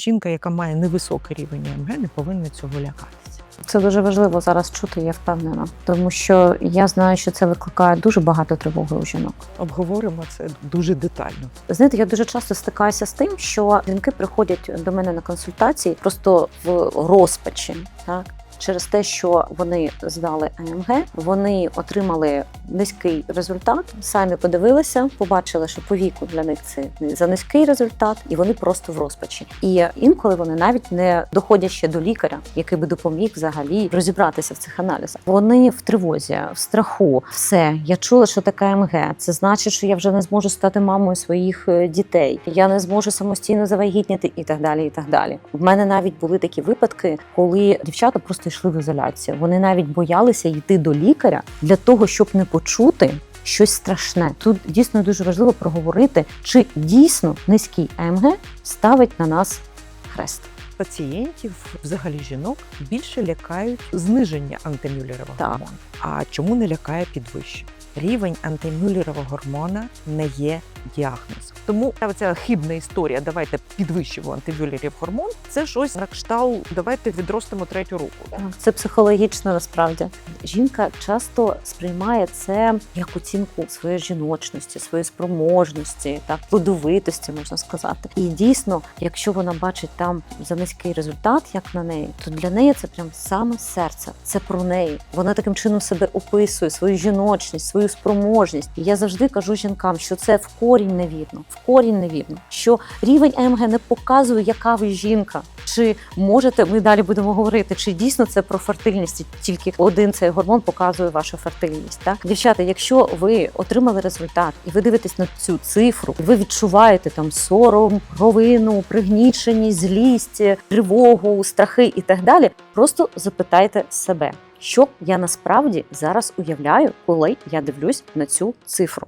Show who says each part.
Speaker 1: жінка, яка має невисокий рівень ЕМГ, не повинна цього лякатися.
Speaker 2: Це дуже важливо зараз чути, я впевнена, тому що я знаю, що це викликає дуже багато тривоги у жінок.
Speaker 1: Обговоримо це дуже детально.
Speaker 2: Знаєте, я дуже часто стикаюся з тим, що жінки приходять до мене на консультації просто в розпачі, так. Через те, що вони здали АМГ, вони отримали низький результат, самі подивилися, побачили, що по віку для них це за низький результат, і вони просто в розпачі. І інколи вони навіть не доходять ще до лікаря, який би допоміг взагалі розібратися в цих аналізах. Вони в тривозі, в страху. Все, я чула, що таке АМГ. Це значить, що я вже не зможу стати мамою своїх е, дітей. Я не зможу самостійно завагітніти і так далі. І так далі. В мене навіть були такі випадки, коли дівчата просто йшли в ізоляцію. Вони навіть боялися йти до лікаря для того, щоб не почути. Щось страшне тут дійсно дуже важливо проговорити, чи дійсно низький АМГ ставить на нас хрест.
Speaker 1: Пацієнтів, взагалі жінок, більше лякають зниження антимюллерового
Speaker 2: Так.
Speaker 1: гормону. А чому не лякає підвищення? Рівень антимюллерового гормона не є діагнозом. Тому ця хибна історія, давайте підвищимо антимюллерів гормон. Це щось на кшталт, давайте відростимо третю руку.
Speaker 2: Це психологічно насправді. Жінка часто сприймає це як оцінку своєї жіночності, своєї спроможності, так плодовитості, можна сказати. І дійсно, якщо вона бачить там за низький результат, як на неї, то для неї це прям саме серце. Це про неї. Вона таким чином себе описує, свою жіночність, свою спроможність. І я завжди кажу жінкам, що це в корінь не видно, в корінь не видно, що рівень АМГ не показує, яка ви жінка. Чи можете ми далі будемо говорити, чи дійсно це про фертильність? Тільки один цей гормон показує вашу фертильність. Так, дівчата, якщо ви отримали результат і ви дивитесь на цю цифру, ви відчуваєте там сором, провину, пригніченість, злість, тривогу, страхи і так далі. Просто запитайте себе, що я насправді зараз уявляю, коли я дивлюсь на цю цифру.